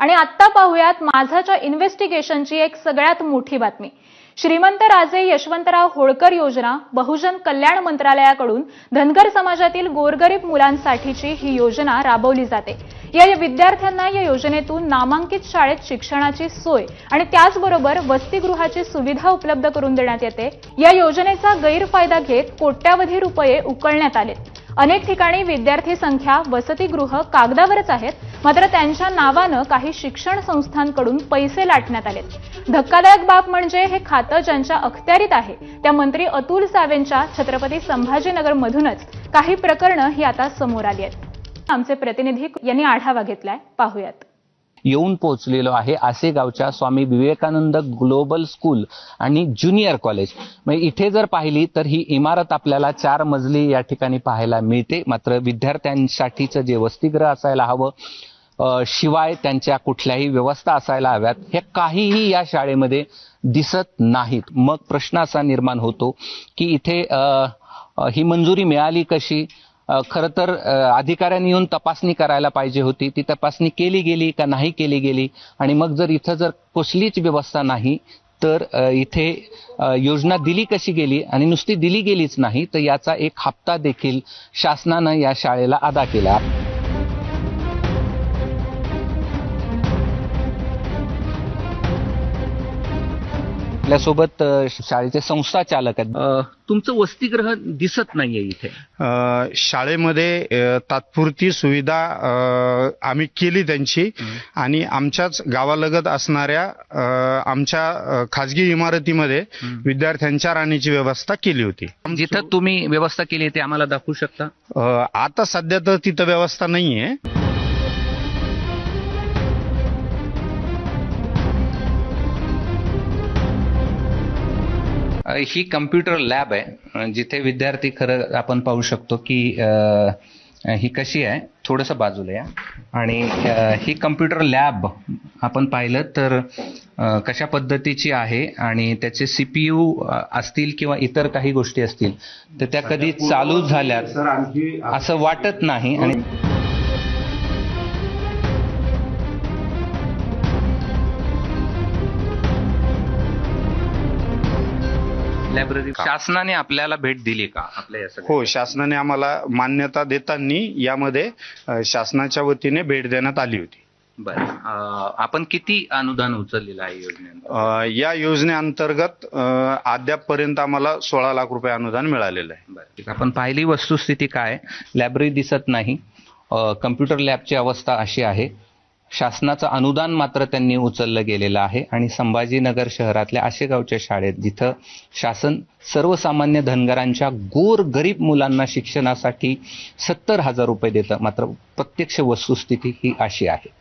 आणि आत्ता पाहूयात माझाच्या इन्व्हेस्टिगेशनची एक सगळ्यात मोठी बातमी. श्रीमंत राजे यशवंतराव होळकर योजना बहुजन कल्याण मंत्रालयाकडून धनगर समाजातील गोरगरीब मुलांसाठीची ही योजना राबवली जाते. या विद्यार्थ्यांना या योजनेतून नामांकित शाळेत शिक्षणाची सोय आणि त्याचबरोबर वसतिगृहाची सुविधा उपलब्ध करून देण्यात येते. या योजनेचा गैरफायदा घेत कोट्यावधी रुपये उकळण्यात आलेत. अनेक ठिकाणी विद्यार्थी संख्या वसतिगृह कागदावरच आहेत. मात्र त्यांच्या नावानं काही शिक्षण संस्थांकडून पैसे लाटण्यात आलेत. धक्कादायक बाब म्हणजे हे खातं ज्यांच्या अखत्यारीत आहे. त्या मंत्री अतुल सावेंच्या छत्रपती संभाजीनगरमधूनच काही प्रकरणं ही आता समोर आली आहेत. आमचे प्रतिनिधी यांनी आढावा घेतलाय. पाहूयात. येऊन पोहोचलेलो आहे आसेगावच्या स्वामी विवेकानंद ग्लोबल स्कूल आणि ज्युनियर कॉलेज. म्हणजे इथे जर पाहिली तर ही इमारत आपल्याला चार मजली या ठिकाणी पाहायला मिळते. मात्र विद्यार्थ्यांसाठीचं जे वसतिगृह असायला हवं शिवाय त्यांच्या कुठल्याही व्यवस्था असायला हव्यात हे काहीही या शाळेमध्ये दिसत नाहीत. मग प्रश्न असा निर्माण होतो की इथे ही मंजुरी मिळाली कशी? खरं तर अधिकाऱ्यांनी येऊन तपासणी करायला पाहिजे होती. ती तपासणी केली गेली का नाही केली गेली? आणि मग जर इथं जर कसलीच व्यवस्था नाही तर इथे योजना दिली कशी गेली? आणि नुसती दिली गेलीच नाही तर याचा एक हप्ता देखील शासनानं या शाळेला अदा केला. आपल्यासोबत शाळेचे संस्था चालक आहेत. अ, तुमचं वसतिगृह दिसत नाहीये इथे. अ, शाळेमध्ये तात्पुरती सुविधा आम्ही केली त्यांची. आणि आमच्याच गावालगत असणाऱ्या आमच्या खाजगी इमारतीमध्ये विद्यार्थ्यांच्या राहण्याची व्यवस्था केली होती. जिथं तुम्ही व्यवस्था केली ते आम्हाला दाखवू शकता? अ, आता सध्या तर तिथं व्यवस्था नाहीये. ही कम्प्युटर लॅब आहे. जिथे विद्यार्थी खरं आपण पाहू शकतो की ही कशी आहे थोडंसं बाजूला या. आणि ही कम्प्युटर लॅब आपण पाहिलं तर कशा पद्धतीची आहे आणि त्याचे सीपीयू असतील किंवा इतर काही गोष्टी असतील तर त्या कधी चालू झाल्यात असं वाटत नाही. आणि लायब्ररी शासनाने आपल्याला भेट दिली का? आपल्या या सगळ्या हो शासनाने आम्हाला मान्यता देताना यामध्ये अ, शासनाच्या वतीने भेट देण्यात आली होती. बरं. अं, आपण किती अनुदान उचललेलं आहे योजनेत अ, या योजनेअंतर्गत अ, अद्यापपर्यंत आम्हाला सोळा लाख रुपये अनुदान मिळालेलं आहे. बरं. आपण पाहिली वस्तुस्थिती काय? लायब्ररी दिसत नाही. कम्प्युटर लॅबची अवस्था अशी आहे. शासनाचं अनुदान मात्र त्यांनी उचललं गेलेलं आहे. आणि संभाजीनगर शहरातल्या आशेगावच्या शाळेत जिथं शासन सर्वसामान्य धनगरांच्या गोर गरीब मुलांना शिक्षणासाठी सत्तर हजार रुपये देतं मात्र प्रत्यक्ष वस्तुस्थिती ही अशी आहे.